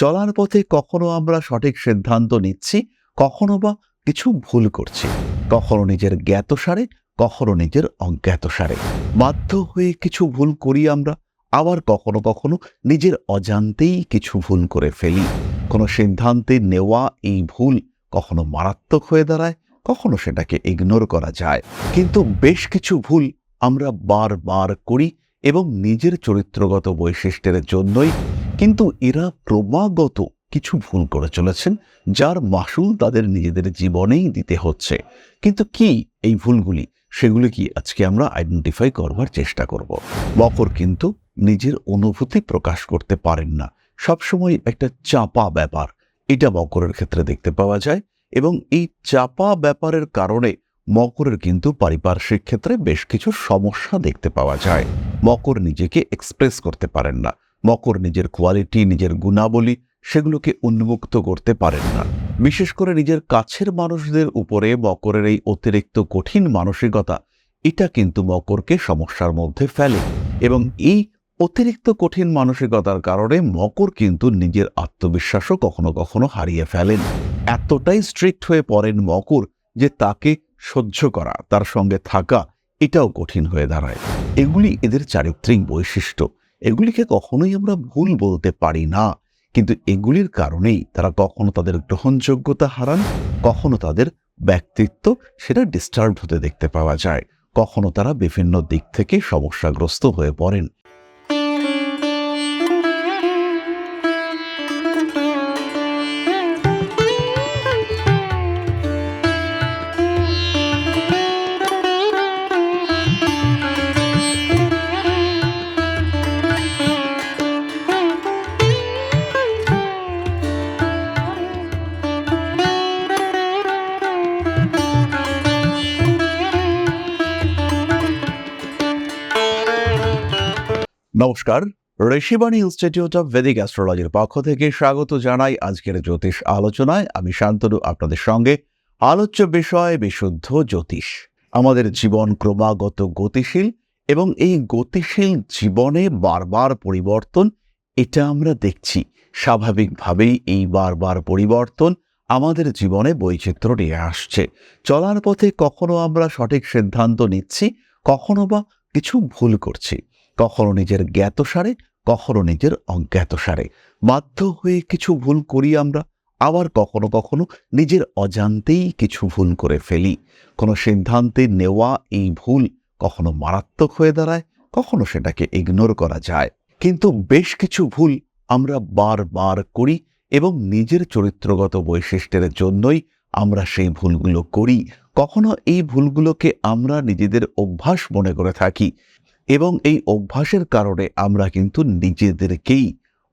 চলার পথে কখনো আমরা সঠিক সিদ্ধান্ত নিচ্ছি, কখনো বা কিছু ভুল করছি। কখনো নিজের জ্ঞাতসারে, কখনো নিজের অজ্ঞাতসারে। বাধ্য হয়ে কিছু ভুল করি আমরা, আবার কখনো কখনো নিজের অজান্তেই কিছু ভুল করে ফেলি। কোনো সিদ্ধান্তে নেওয়া এই ভুল কখনো মারাত্মক হয়ে দাঁড়ায়, কখনো সেটাকে ইগনোর করা যায়। কিন্তু বেশ কিছু ভুল আমরা বারবার করি এবং নিজের চরিত্রগত বৈশিষ্ট্যের জন্যই কিন্তু এরা ক্রমাগত কিছু ভুল করে চলেছেন, যার মাসুল তাদের নিজেদের জীবনেই দিতে হচ্ছে। কিন্তু কি এই ভুলগুলি? সেগুলি কি আজকে আমরা আইডেন্টিফাই করবার চেষ্টা করব। মকর কিন্তু নিজের অনুভূতি প্রকাশ করতে পারেন না। সবসময় একটা চাপা ব্যাপার। এটা মকরের ক্ষেত্রে দেখতে পাওয়া যায় এবং এই চাপা ব্যাপারের কারণে মকরের কিন্তু পারিপার্শ্বিক ক্ষেত্রে বেশ কিছু সমস্যা দেখতে পাওয়া যায়। মকর নিজেকে এক্সপ্রেস করতে পারেন না। মকর নিজের কোয়ালিটি, নিজের গুণাবলী সেগুলোকে উন্মুক্ত করতে পারেন না। বিশেষ করে নিজের কাছের মানুষদের উপরে মকরের এই অতিরিক্ত কঠিন মানসিকতা, এটা কিন্তু মকরকে সমস্যার মধ্যে ফেলে এবং এই অতিরিক্ত কঠিন মানসিকতার কারণে মকর কিন্তু নিজের আত্মবিশ্বাসও কখনো কখনো হারিয়ে ফেলেন। এতটাই স্ট্রিক্ট হয়ে পড়েন মকর যে তাকে সহ্য করা, তার সঙ্গে থাকা, এটাও কঠিন হয়ে দাঁড়ায়। এগুলি এদের চারিত্রিক বৈশিষ্ট্য। এগুলিকে কখনোই আমরা ভুল বলতে পারি না। কিন্তু এগুলির কারণেই তারা কখনো তাদের গ্রহণযোগ্যতা হারান, কখনো তাদের ব্যক্তিত্ব সেটা ডিস্টার্ব হতে দেখতে পাওয়া যায়। কখনো তারা বিভিন্ন দিক থেকে সমস্যাগ্রস্ত হয়ে পড়েন। নমস্কার, ঋষিবাণী ইনস্টিটিউট অফ ভেদিক অ্যাস্ট্রোলজির পক্ষ থেকে স্বাগত জানাই আজকের জ্যোতিষ আলোচনায়। আমি শান্তনু, আপনাদের সঙ্গে আলোচ্য বিষয় বিশুদ্ধ জ্যোতিষ। আমাদের জীবন ক্রমাগত গতিশীল এবং এই গতিশীল জীবনে বারবার পরিবর্তন, এটা আমরা দেখছি। স্বাভাবিকভাবেই এই বারবার পরিবর্তন আমাদের জীবনে বৈচিত্র্য নিয়ে আসছে। চলার পথে কখনো আমরা সঠিক সিদ্ধান্ত নিচ্ছি, কখনো বা কিছু ভুল করছি। কখনো নিজের জ্ঞাতসারে, কখনো নিজের অজ্ঞাতসারে। বাধ্য হয়ে কিছু ভুল করি আমরা, আবার কখনো কখনো নিজের অজান্তেই কিছু ভুল করে ফেলি। কোনো সিদ্ধান্তে নেওয়া এই ভুল কখনো মারাত্মক হয়ে দাঁড়ায়, কখনো সেটাকে ইগনোর করা যায়। কিন্তু বেশ কিছু ভুল আমরা বারবার করি এবং নিজের চরিত্রগত বৈশিষ্ট্যের জন্যই আমরা সেই ভুলগুলো করি। কখনো এই ভুলগুলোকে আমরা নিজেদের অভ্যাস মনে করে থাকি এবং এই অভ্যাসের কারণে আমরা কিন্তু নিজেদেরকেই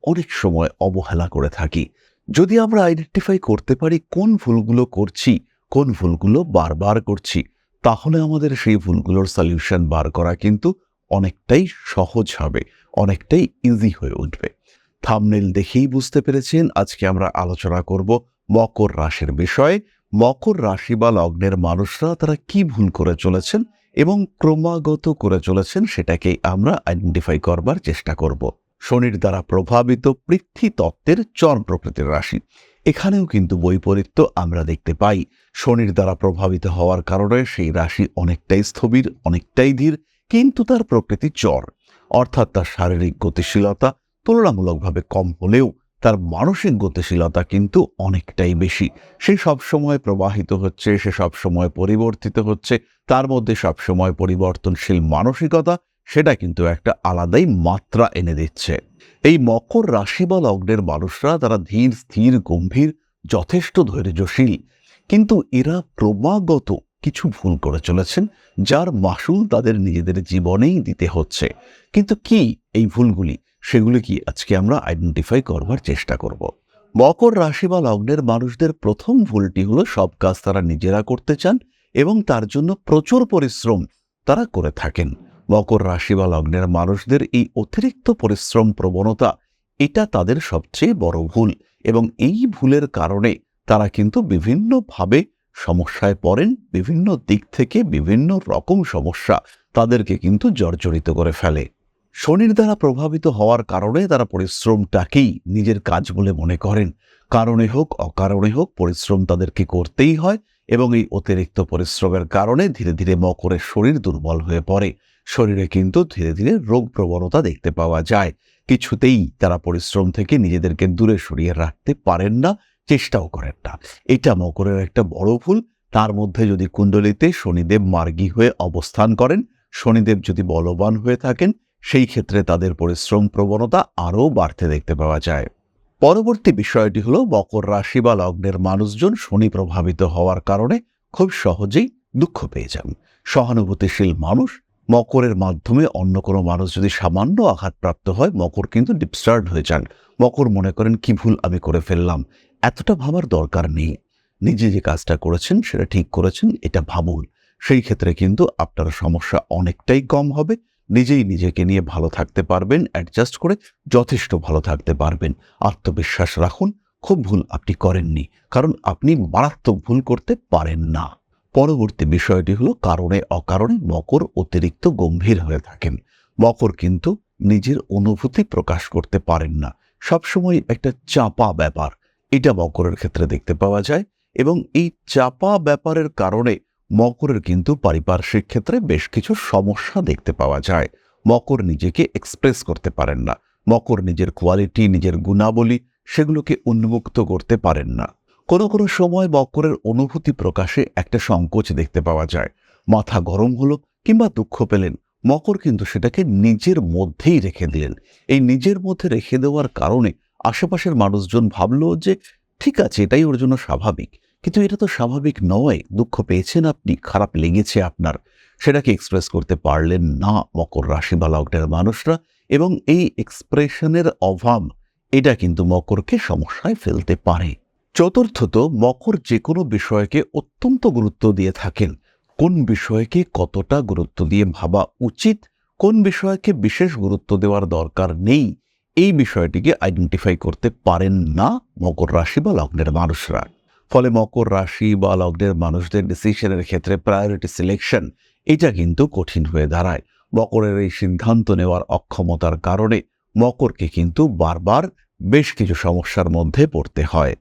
অনেক সময় অবহেলা করে থাকি। যদি আমরা আইডেন্টিফাই করতে পারি কোন ভুলগুলো করছি, কোন ভুলগুলো বারবার করছি, তাহলে আমাদের সেই ভুলগুলোর সলিউশন বার করা কিন্তু অনেকটাই সহজ হবে, অনেকটাই ইজি হয়ে উঠবে। থামনেল দেখেই বুঝতে পেরেছেন, আজকে আমরা আলোচনা করব মকর রাশির বিষয়ে। মকর রাশি বা লগ্নের মানুষরা তারা কি ভুল করে চলেছেন এবং ক্রমাগত করে চলেছেন সেটাকেই আমরা আইডেন্টিফাই করবার চেষ্টা করব। শনির দ্বারা প্রভাবিত পৃথ্বী তত্ত্বের চর প্রকৃতির রাশি। এখানেও কিন্তু বৈপরীত্য আমরা দেখতে পাই। শনির দ্বারা প্রভাবিত হওয়ার কারণে সেই রাশি অনেকটাই স্থবির, অনেকটাই ধীর, কিন্তু তার প্রকৃতি চর। অর্থাৎ তার শারীরিক গতিশীলতা তুলনামূলকভাবে কম হলেও তার মানসিক গতিশীলতা কিন্তু অনেকটাই বেশি। সে সবসময় প্রবাহিত হচ্ছে, সে সবসময় পরিবর্তিত হচ্ছে, তার মধ্যে সবসময় পরিবর্তনশীল মানসিকতা, সেটা কিন্তু একটা আলাদাই মাত্রা এনে দিচ্ছে। এই মকর রাশি বা লগ্নের মানুষরা তারা ধীর, স্থির, গম্ভীর, যথেষ্ট ধৈর্যশীল। কিন্তু এরা ক্রমাগত কিছু ভুল করে চলেছেন, যার মাসুল তাদের নিজেদের জীবনেই দিতে হচ্ছে। কিন্তু কি এই ভুলগুলি? সেগুলি কি আজকে আমরা আইডেন্টিফাই করবার চেষ্টা করব। মকর রাশি বা লগ্নের মানুষদের প্রথম ভুলটি হলো সব কাজ তারা নিজেরা করতে চান এবং তার জন্য প্রচুর পরিশ্রম তারা করে থাকেন। মকর রাশি বা লগ্নের মানুষদের এই অতিরিক্ত পরিশ্রম প্রবণতা, এটা তাদের সবচেয়ে বড় ভুল এবং এই ভুলের কারণে তারা কিন্তু বিভিন্নভাবে সমস্যায় পড়েন, বিভিন্ন দিক থেকে বিভিন্ন রকম সমস্যা তাদেরকে কিন্তু জর্জরিত করে ফেলে। শনির দ্বারা প্রভাবিত হওয়ার কারণে তারা পরিশ্রমটাকেই নিজের কাজ বলে মনে করেন। কারণে হোক, অকারণে হোক, পরিশ্রম তাদেরকে করতেই হয় এবং এই অতিরিক্ত পরিশ্রমের কারণে ধীরে ধীরে মকরের শরীর দুর্বল হয়ে পড়ে। শরীরে কিন্তু ধীরে ধীরে রোগ প্রবণতা দেখতে পাওয়া যায়। কিছুতেই তারা পরিশ্রম থেকে নিজেদেরকে দূরে সরিয়ে রাখতে পারেন না, চেষ্টাও করেন না। এটা মকরের একটা বড় ভুল। তার মধ্যে যদি কুণ্ডলিতে শনিদেব মার্গী হয়ে অবস্থান করেন, শনিদেব যদি বলবান হয়ে থাকেন সেই ক্ষেত্রে তাদের পরিশ্রম প্রবণতা আরও বাড়তে দেখতে পাওয়া যায়। পরবর্তী বিষয়টি হলো, মকর রাশি বা লগ্নের মানুষজন শনি প্রভাবিত হওয়ার কারণে খুব সহজেই দুঃখ পেয়ে যান। সহানুভূতিশীল মানুষ, মকরের মাধ্যমে অন্য কোনো মানুষ যদি সামান্য আঘাতপ্রাপ্ত হয়, মকর কিন্তু ডিপস্টার্ড হয়ে যান। মকর মনে করেন, কি ভুল আমি করে ফেললাম। এতটা ভাবার দরকার নেই। নিজে যে কাজটা করেছেন, সেটা ঠিক করেছেন, এটা ভাবুন। সেই ক্ষেত্রে কিন্তু আপনার সমস্যা অনেকটাই কম হবে। নিজেই নিজেকে নিয়ে ভালো থাকতে পারবেন অ্যাডজাস্ট করে যথেষ্ট ভালো থাকতে পারবেন। আত্মবিশ্বাস রাখুন, খুব ভুল আপনি করেননি, কারণ আপনি মারাত্মক ভুল করতে পারেন না। পরবর্তী বিষয়টি হলো কারণে অকারণে মকর অতিরিক্ত গম্ভীর হয়ে থাকেন। মকর কিন্তু নিজের অনুভূতি প্রকাশ করতে পারেন না। সবসময় একটা চাপা ব্যাপার, এটা মকরের ক্ষেত্রে দেখতে পাওয়া যায় এবং এই চাপা ব্যাপারের কারণে মকরের কিন্তু পারিপার্শ্বিক ক্ষেত্রে বেশ কিছু সমস্যা দেখতে পাওয়া যায়। মকর নিজেকে এক্সপ্রেস করতে পারেন না। মকর নিজের কোয়ালিটি নিজের গুণাবলী সেগুলোকে উন্মুক্ত করতে পারেন না। কোনো কোনো সময় মকরের অনুভূতি প্রকাশে একটা সংকোচ দেখতে পাওয়া যায়। মাথা গরম হলো কিংবা দুঃখ পেলেন, মকর কিন্তু সেটাকে নিজের মধ্যেই রেখে দিলেন। এই নিজের মধ্যে রেখে দেওয়ার কারণে আশেপাশের মানুষজন ভাবল যে, ঠিক আছে, এটাই ওর জন্য স্বাভাবিক। কিন্তু এটা তো স্বাভাবিক নয়। দুঃখ পেয়েছেন আপনি, খারাপ লেগেছে আপনার। সেটাকে এক্সপ্রেস করতে পারলেন না মকর রাশি বা লগ্নের মানুষরা এবং এই এক্সপ্রেশনের অভাব, এটা কিন্তু মকরকে সমস্যায় ফেলতে পারে। চতুর্থত, মকর যে কোনো বিষয়কে অত্যন্ত গুরুত্ব দিয়ে থাকেন। কোন বিষয়কে কতটা গুরুত্ব দিয়ে ভাবা উচিত, কোন বিষয়কে বিশেষ গুরুত্ব দেওয়ার দরকার নেই, এই বিষয়টিকে আইডেন্টিফাই করতে পারেন না মকর রাশি বা লগ্নের মানুষরা। ফলে মকর রাশি বা লগ্নের মানুষদের ডিসিশনের ক্ষেত্রে প্রায়োরিটি সিলেকশন এটা কিন্তু কঠিন হয়ে দাঁড়ায়। মকরের এই সিদ্ধান্ত নেওয়ার অক্ষমতার কারণে মকরকে কিন্তু বারবার বেশ কিছু সমস্যার মধ্যে পড়তে হয়।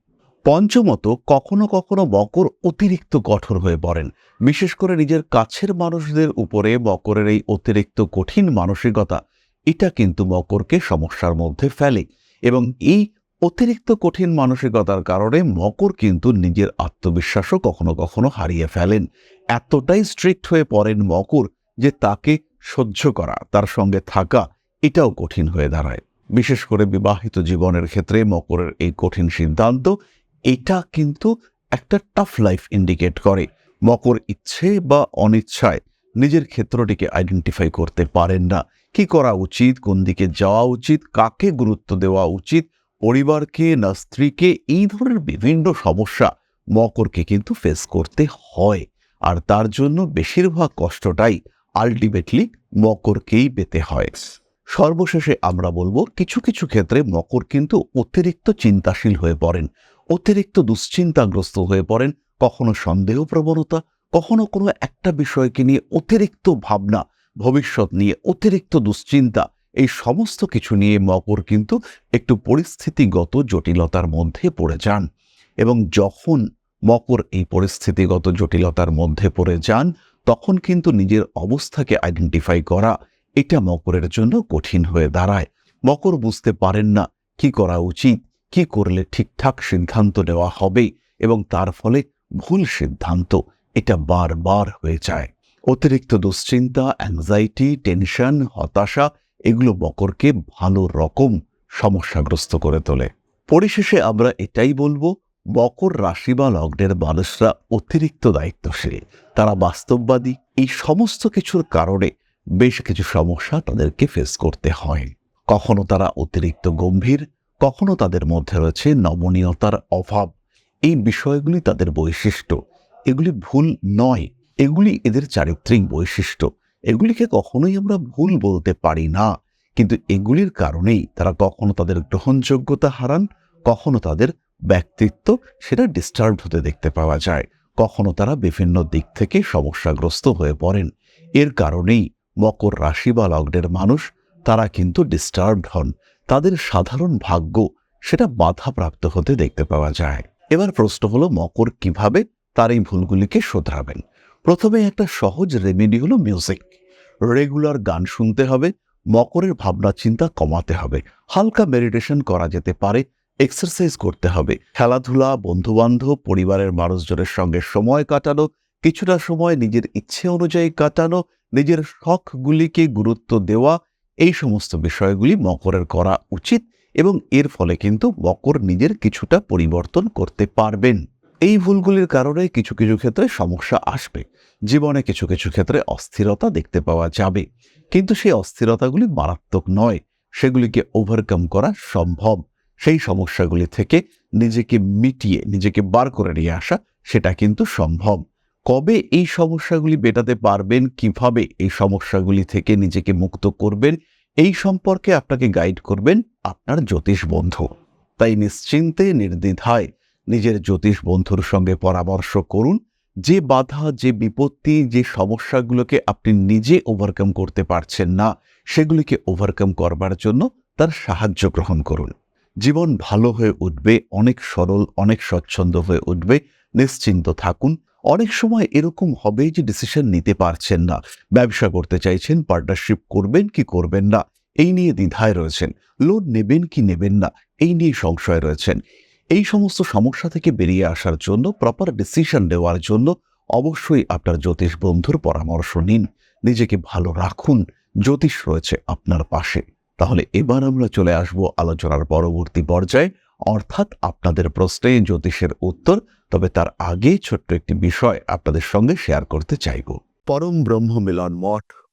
পঞ্চমত, কখনো কখনো মকর অতিরিক্ত কঠোর হয়ে পড়েন। বিশেষ করে নিজের কাছের মানুষদের উপরে মকরের এই অতিরিক্ত কঠিন মানসিকতা, এটা কিন্তু মকরকে সমস্যার মধ্যে ফেলে এবং এই অতিরিক্ত কঠিন মানসিকতার কারণে মকর কিন্তু নিজের আত্মবিশ্বাসও কখনো কখনো হারিয়ে ফেলেন। এতটাই স্ট্রিক্ট হয়ে পড়েন মকর যে তাকে সহ্য করা, তার সঙ্গে থাকা এটাও কঠিন হয়ে দাঁড়ায়। বিশেষ করে বিবাহিত জীবনের ক্ষেত্রে মকরের এই কঠিন সিদ্ধান্ত, এটা কিন্তু একটা টাফ লাইফ ইন্ডিকেট করে। মকর ইচ্ছে বা অনিচ্ছায় নিজের ক্ষেত্রটিকে আইডেন্টিফাই করতে পারেন না। কি করা উচিত, কোন দিকে যাওয়া উচিত, কাকে গুরুত্ব দেওয়া উচিত পরিবারকে না স্ত্রীকে এই ধরনের বিভিন্ন সমস্যা মকরকে কিন্তু ফেস করতে হয়। আর তার জন্য বেশিরভাগ কষ্টটাই আলটিমেটলি মকরকেই পেতে হয়। সর্বশেষে আমরা বলব, কিছু কিছু ক্ষেত্রে মকর কিন্তু অতিরিক্ত চিন্তাশীল হয়ে পড়েন। অতিরিক্ত দুশ্চিন্তাগ্রস্ত হয়ে পড়েন। কখনো সন্দেহ প্রবণতা, কখনো কোনো একটা বিষয়কে নিয়ে অতিরিক্ত ভাবনা, ভবিষ্যৎ নিয়ে অতিরিক্ত দুশ্চিন্তা এই সমস্ত কিছু নিয়ে মকর কিন্তু একটু পরিস্থিতিগত জটিলতার মধ্যে পড়ে যান এবং যখন মকর এই পরিস্থিতিগত জটিলতার মধ্যে পড়ে যান, তখন কিন্তু নিজের অবস্থাকে আইডেন্টিফাই করা এটা মকরের জন্য কঠিন হয়ে দাঁড়ায়। মকর বুঝতে পারেন না কি করা উচিত, কি করলে ঠিকঠাক সিদ্ধান্ত নেওয়া হবে এবং তার ফলে ভুল সিদ্ধান্ত এটা বারবার হয়ে যায়। অতিরিক্ত দুশ্চিন্তা অ্যাংজাইটি টেনশন হতাশা এগুলো মকরকে ভালো রকম সমস্যাগ্রস্ত করে তোলে। পরিশেষে আমরা এটাই বলব মকর রাশি বা লগ্নের মানুষরা অতিরিক্ত দায়িত্বশীল। তারা বাস্তববাদী। এই সমস্ত কিছুর কারণে বেশ কিছু সমস্যা তাদেরকে ফেস করতে হয়। কখনো তারা অতিরিক্ত গম্ভীর, কখনো তাদের মধ্যে রয়েছে নমনীয়তার অভাব। এই বিষয়গুলি তাদের বৈশিষ্ট্য। এগুলি ভুল নয়। এগুলি এদের চারিত্রিক বৈশিষ্ট্য। এগুলিকে কখনোই আমরা ভুল বলতে পারি না। কিন্তু এগুলির কারণেই তারা কখনো তাদের গ্রহণযোগ্যতা হারান, কখনো তাদের ব্যক্তিত্ব সেটা ডিস্টার্ব হতে দেখতে পাওয়া যায়। কখনো তারা বিভিন্ন দিক থেকে সমস্যাগ্রস্ত হয়ে পড়েন। এর কারণেই মকর রাশি বা লগ্নের মানুষ, তারা কিন্তু ডিস্টার্বড হন। তাদের সাধারণ ভাগ্য সেটা বাধাপ্রাপ্ত হতে দেখতে পাওয়া যায়। এবার প্রশ্ন হলো, মকর কীভাবে তার এই ভুলগুলিকে শোধরাবেন? প্রথমে একটা সহজ রেমেডি হলো মিউজিক রেগুলার গান শুনতে হবে, মকরের ভাবনা চিন্তা কমাতে হবে, হালকা মেডিটেশন করা যেতে পারে এক্সারসাইজ করতে হবে, খেলাধুলা, বন্ধুবান্ধব, পরিবারের মানুষজনের সঙ্গে সময় কাটানো, কিছুটা সময় নিজের ইচ্ছে অনুযায়ী কাটানো, নিজের শখগুলিকে গুরুত্ব দেওয়া, এই সমস্ত বিষয়গুলি মকরের করা উচিত এবং এর ফলে কিন্তু মকর নিজের কিছুটা পরিবর্তন করতে পারবেন। এই ভুলগুলির কারণে কিছু কিছু ক্ষেত্রে সমস্যা আসবে। জীবনে কিছু কিছু ক্ষেত্রে অস্থিরতা দেখতে পাওয়া যাবে। কিন্তু সেই অস্থিরতাগুলি মারাত্মক নয়। সেগুলিকে ওভারকাম করা সম্ভব। সেই সমস্যাগুলি থেকে নিজেকে মিটিয়ে, নিজেকে বার করে নিয়ে আসা, সেটা কিন্তু সম্ভব। কবে এই সমস্যাগুলি মেটাতে পারবেন, কীভাবে এই সমস্যাগুলি থেকে নিজেকে মুক্ত করবেন, এই সম্পর্কে আপনাকে গাইড করবেন আপনার জ্যোতিষ বন্ধু। তাই নিশ্চিন্তে, নির্দ্বিধায় নিজের জ্যোতিষ বন্ধুর সঙ্গে পরামর্শ করুন। যে বাধা, যে বিপত্তি, যে সমস্যাগুলোকে আপনি নিজে ওভারকাম করতে পারছেন না, সেগুলিকে ওভারকাম করবার জন্য তার সাহায্য গ্রহণ করুন। জীবন ভালো হয়ে উঠবে, অনেক সরল, অনেক স্বচ্ছন্দ হয়ে উঠবে, নিশ্চিন্ত থাকুন। অনেক সময় এরকম হবে যে ডিসিশন নিতে পারছেন না। ব্যবসা করতে চাইছেন পার্টনারশিপ করবেন কি করবেন না, এই নিয়ে দ্বিধায় রয়েছেন। লোন নেবেন কি নেবেন না, এই নিয়ে সংশয় রয়েছেন। এই সমস্ত সমস্যা থেকে বেরিয়ে আসার জন্য প্রপার ডিসিশন নেওয়ার জন্য অবশ্যই আপনার জ্যোতিষ বন্ধুর পরামর্শ নিন। নিজেকে ভালো রাখুন। জ্যোতিষ রয়েছে আপনার পাশে। তাহলে এবার আমরা চলে আসব আলোচনার পরবর্তী পর্যায়ে। অর্থাৎ আপনাদের প্রশ্নে জ্যোতিষের উত্তর, তবে তার আগে ছোট্ট একটি বিষয় আপনাদের সঙ্গে শেয়ার করতে চাইব। পরম ব্রহ্ম মিলন মঠ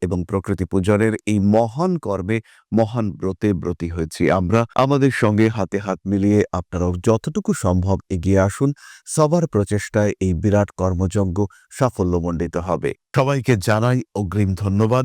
এবং প্রকৃতি পূজনের এই মহান কর্মে মহান ব্রতে ব্রতী হয়েছি আমরা। আমাদের সঙ্গে হাতে হাত মিলিয়ে আপনারাও যতটুকু সম্ভব এগিয়ে আসুন। সবার প্রচেষ্টায় এই বিরাট কর্মযজ্ঞ সাফল্যমণ্ডিত হবে। সবাইকে জানাই অগ্রিম ধন্যবাদ।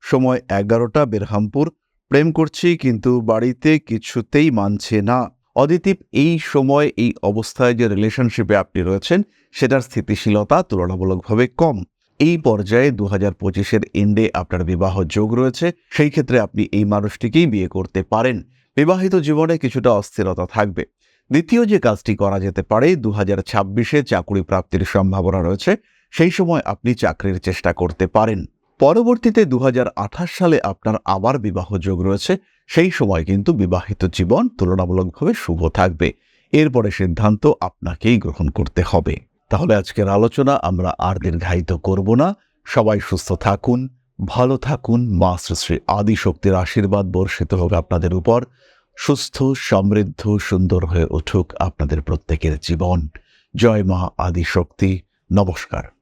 সময় এগারোটা বেরহামপুর। প্রেম করছি কিন্তু বাড়িতে কিছুতেই মানছে না। অদিতি এই সময় এই অবস্থায় যে রিলেশনশিপে আপনি রয়েছেন, সেটার স্থিতিশীলতা তুলনামূলকভাবে কম। এই পর্যায়ে দু হাজার পঁচিশের এন্ডে আপনার বিবাহ যোগ রয়েছে। সেই ক্ষেত্রে আপনি এই মানুষটিকেই বিয়ে করতে পারেন। বিবাহিত জীবনে কিছুটা অস্থিরতা থাকবে। দ্বিতীয় যে কাজটি করা যেতে পারে দু হাজার ছাব্বিশে চাকুরি প্রাপ্তির সম্ভাবনা রয়েছে। সেই সময় আপনি চাকরির চেষ্টা করতে পারেন। পরবর্তীতে দু হাজার আঠাশ সালে আপনার আবার বিবাহ যোগ রয়েছে। সেই সময় কিন্তু বিবাহিত জীবন তুলনামূলকভাবে শুভ থাকবে। এরপরে সিদ্ধান্ত আপনাকেই গ্রহণ করতে হবে। তাহলে আজকের আলোচনা আমরা আর দীর্ঘায়িত করব না। সবাই সুস্থ থাকুন, ভালো থাকুন, মা শ্রী আদিশক্তির আশীর্বাদ বর্ষিত হোক আপনাদের উপর। সুস্থ, সমৃদ্ধ, সুন্দর হয়ে উঠুক আপনাদের প্রত্যেকের জীবন। জয় মা আদিশক্তি। নমস্কার।